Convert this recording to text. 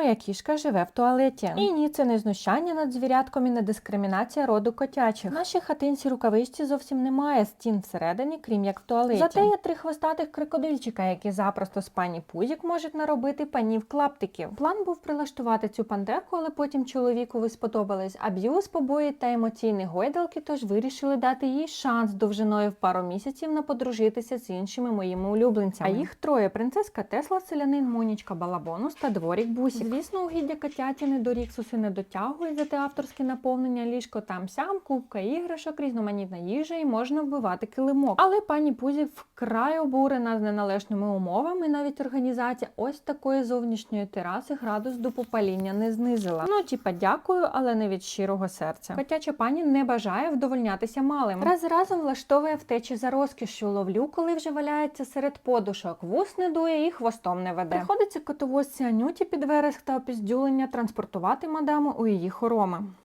моя кішка живе в туалеті. І ні, це не знущання над звірятком і не дискримінація роду котячих. В нашій хатинці рукавичці зовсім немає стін всередині, крім як в туалеті. Зате є три хвостатих крокодильчика, які запросто з пані Пузік можуть наробити панів клаптиків. План був прилаштувати цю пантерку, але потім чоловіку ви сподобались аб'юз, побої та емоційні гойдалки, тож вирішили дати їй шанс довжиною в пару місяців на подружитися з іншими моїми улюбленцями. А їх троє: принцеска Тесла, селянин Монічка Балабонус та дворік Бусік. Звісно, угіддя котятіни до Ріксуси не дотягує, зате авторське наповнення ліжко там сям, кубка іграшок, різноманітна їжа і можна вбивати килимок. Але пані Пузі вкрай обурена з неналежними умовами. Навіть організація ось такої зовнішньої тераси градус до попаління не знизила. Ну, типа, дякую, але не від щирого серця. Котяча пані не бажає вдовольнятися малим. Раз разом влаштовує втечі за розкішшю. Ловлю, коли вже валяється серед подушок. Вус не дує і хвостом не веде. Приходиться котовозці Анюті під вереск та опіздюлення транспортувати мадаму у її хороми.